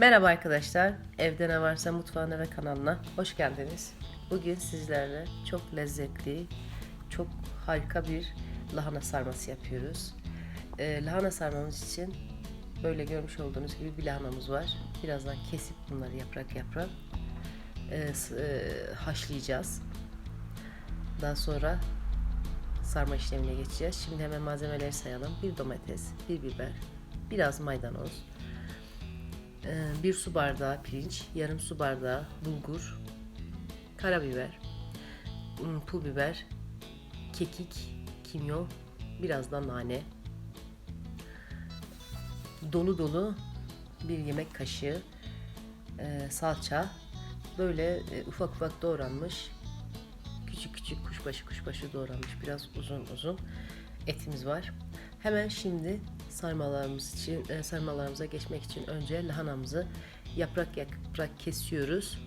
Merhaba arkadaşlar. Evde ne varsa mutfağına ve kanalına hoş geldiniz. Bugün sizlerle çok lezzetli, çok harika bir lahana sarması yapıyoruz. Ee, lahana sarmamız için böyle görmüş olduğunuz gibi bir lahanamız var. Birazdan kesip bunları yaprak yaprak e, e, haşlayacağız. Daha sonra sarma işlemine geçeceğiz. Şimdi hemen malzemeleri sayalım. Bir domates, bir biber, biraz maydanoz, ee, bir su bardağı pirinç, yarım su bardağı bulgur, karabiber, ım, pul biber, kekik, kimyon, biraz da nane, dolu dolu bir yemek kaşığı e, salça, böyle e, ufak ufak doğranmış, küçük küçük kuşbaşı kuşbaşı doğranmış, biraz uzun uzun etimiz var. Hemen şimdi sarmalarımız için e, sarmalarımıza geçmek için önce lahanamızı yaprak yaprak kesiyoruz.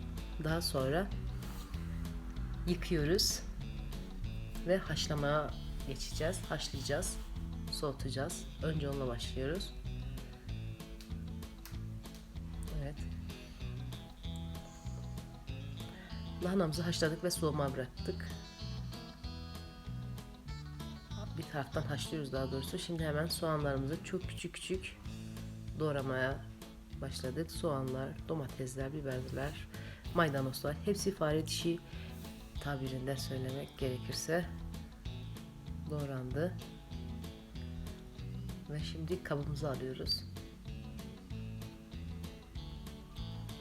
Daha sonra yıkıyoruz ve haşlamaya geçeceğiz. Haşlayacağız, soğutacağız. Önce onunla başlıyoruz. Evet. Lahanamızı haşladık ve soğumaya bıraktık taraftan haşlıyoruz daha doğrusu. Şimdi hemen soğanlarımızı çok küçük küçük doğramaya başladık. Soğanlar, domatesler, biberler, maydanozlar hepsi fare dişi tabirinde söylemek gerekirse doğrandı. Ve şimdi kabımızı alıyoruz.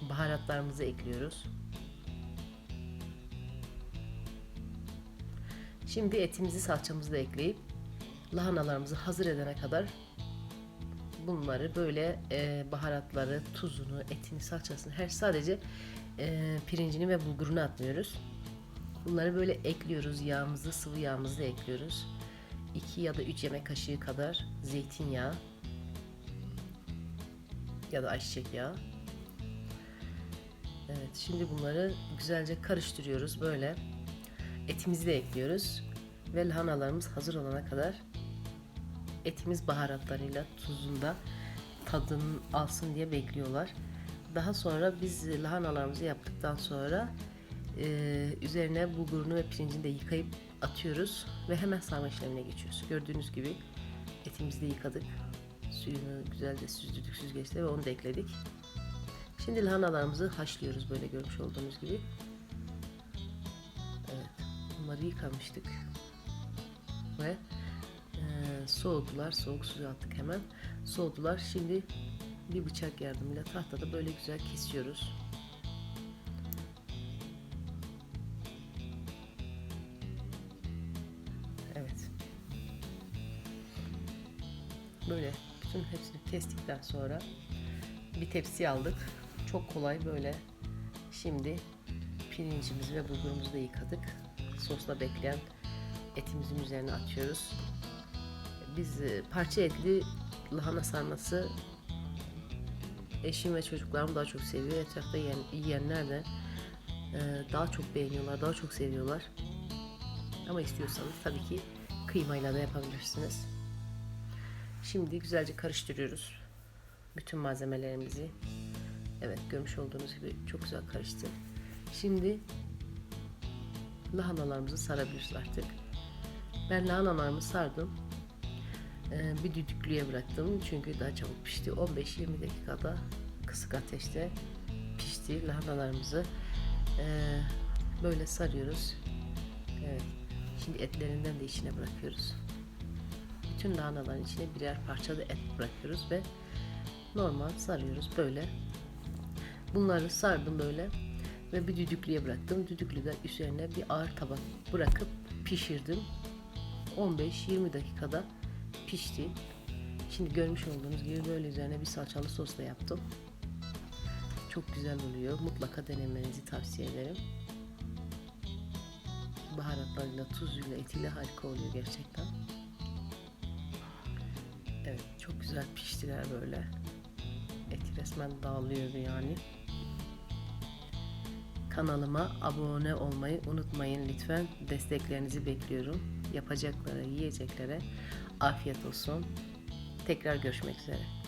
Baharatlarımızı ekliyoruz. Şimdi etimizi salçamızı da ekleyip lahanalarımızı hazır edene kadar bunları böyle e, baharatları, tuzunu, etini, salçasını her sadece e, pirincini ve bulgurunu atmıyoruz. Bunları böyle ekliyoruz. Yağımızı, sıvı yağımızı da ekliyoruz. 2 ya da 3 yemek kaşığı kadar zeytinyağı ya da ayçiçek yağı. Evet, şimdi bunları güzelce karıştırıyoruz böyle. Etimizi de ekliyoruz ve lahanalarımız hazır olana kadar etimiz baharatlarıyla tuzunda tadını alsın diye bekliyorlar. Daha sonra biz lahanalarımızı yaptıktan sonra e, üzerine bulgurunu ve pirincini de yıkayıp atıyoruz ve hemen sarma işlemine geçiyoruz. Gördüğünüz gibi etimizi de yıkadık. Suyunu güzelce süzdürdük süzgeçte ve onu da ekledik. Şimdi lahanalarımızı haşlıyoruz böyle görmüş olduğunuz gibi. Evet, bunları yıkamıştık ve soğudular. Soğuk suya attık hemen. Soğudular. Şimdi bir bıçak yardımıyla tahtada böyle güzel kesiyoruz. Evet. Böyle bütün hepsini kestikten sonra bir tepsi aldık. Çok kolay böyle. Şimdi pirincimizi ve bulgurumuzu da yıkadık. Sosla bekleyen etimizin üzerine atıyoruz. Biz e, parça etli lahana sarması eşim ve çocuklarım daha çok seviyor. Etrafta yiyen, yiyenler de e, daha çok beğeniyorlar, daha çok seviyorlar. Ama istiyorsanız tabii ki kıymayla da yapabilirsiniz. Şimdi güzelce karıştırıyoruz bütün malzemelerimizi. Evet görmüş olduğunuz gibi çok güzel karıştı. Şimdi lahanalarımızı sarabiliriz artık. Ben lahanalarımı sardım. Ee, bir düdüklüye bıraktım çünkü daha çabuk pişti. 15-20 dakikada kısık ateşte pişti lahanalarımızı. Ee, böyle sarıyoruz. Evet. Şimdi etlerinden de içine bırakıyoruz. Bütün lahanaların içine birer parça da et bırakıyoruz ve normal sarıyoruz böyle. Bunları sardım böyle ve bir düdüklüye bıraktım. Düdüklüden üzerine bir ağır tabak bırakıp pişirdim. 15-20 dakikada pişti. Şimdi görmüş olduğunuz gibi böyle üzerine bir salçalı sos da yaptım. Çok güzel oluyor. Mutlaka denemenizi tavsiye ederim. Baharatlarıyla, tuzuyla, etiyle harika oluyor gerçekten. Evet, çok güzel piştiler böyle. Eti resmen dağılıyordu yani. Kanalıma abone olmayı unutmayın lütfen. Desteklerinizi bekliyorum. Yapacaklara, yiyeceklere afiyet olsun. Tekrar görüşmek üzere.